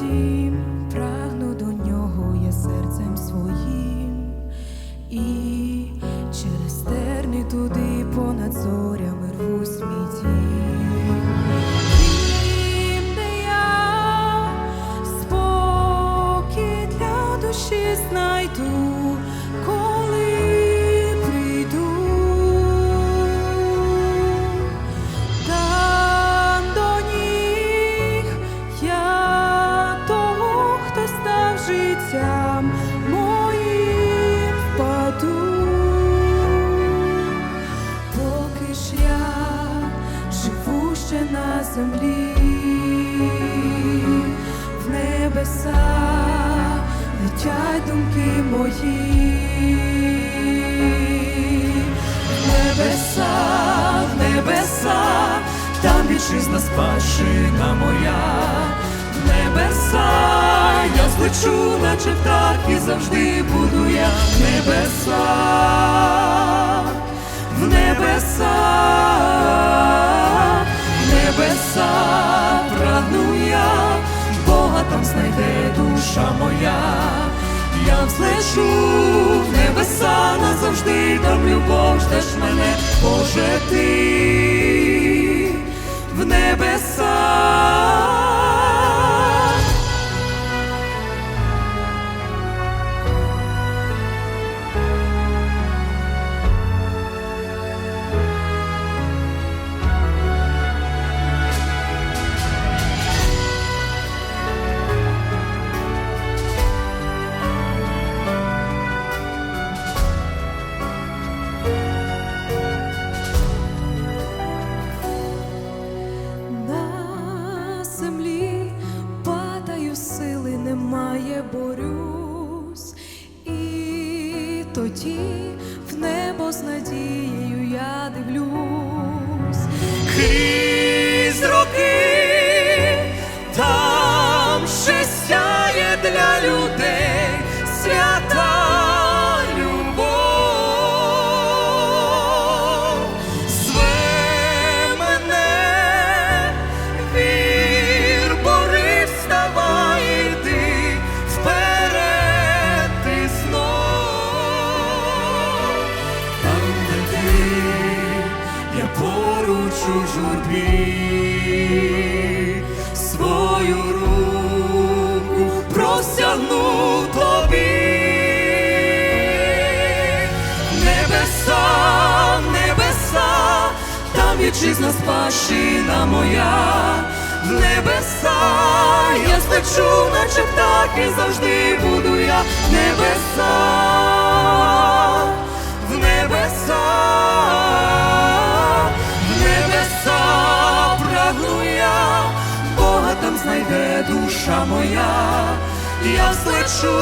дім, прагну до нього я серцем своїм, і через терни туди понад зорями рвусь мій дім. Я спокій для душі знайду. Землі, в небеса летять думки мої, в небеса, в небеса, там вітчизна спадщина моя, в небеса, я злечу, наче птах, і завжди буду я. В небеса в небеса назавжди, там любов ждеш мене, Боже ти і в небо з надією я дивлюсь. Журбі, свою руку простягну тобі. Небеса, небеса, там вітчизна спадщина моя, в небеса, я злечу, наче птах, і завжди буду я. Небеса, душа моя. Я злечу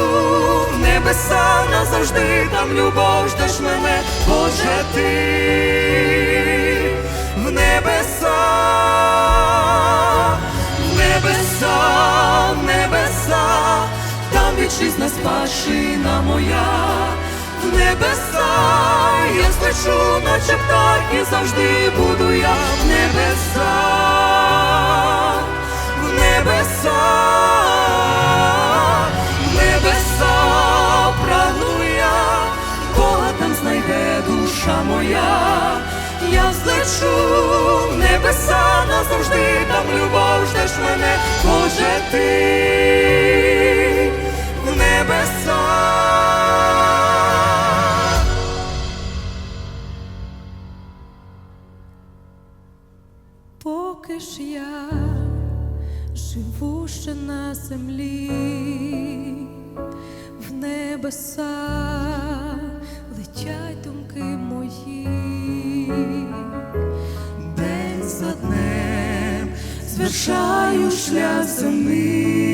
в небеса назавжди, там любов ждеш мене, Боже ти в небеса, в небеса, в небеса, там вітчизна спадщина моя, в небеса, я злечу, наче птах, і завжди буду я. В небеса, моя, я злечу в небеса назавжди, там любов ждеш мене, Боже ти в небеса. Поки ж я живу ще на землі, в небеса летять день за днем звершаю шлях земний,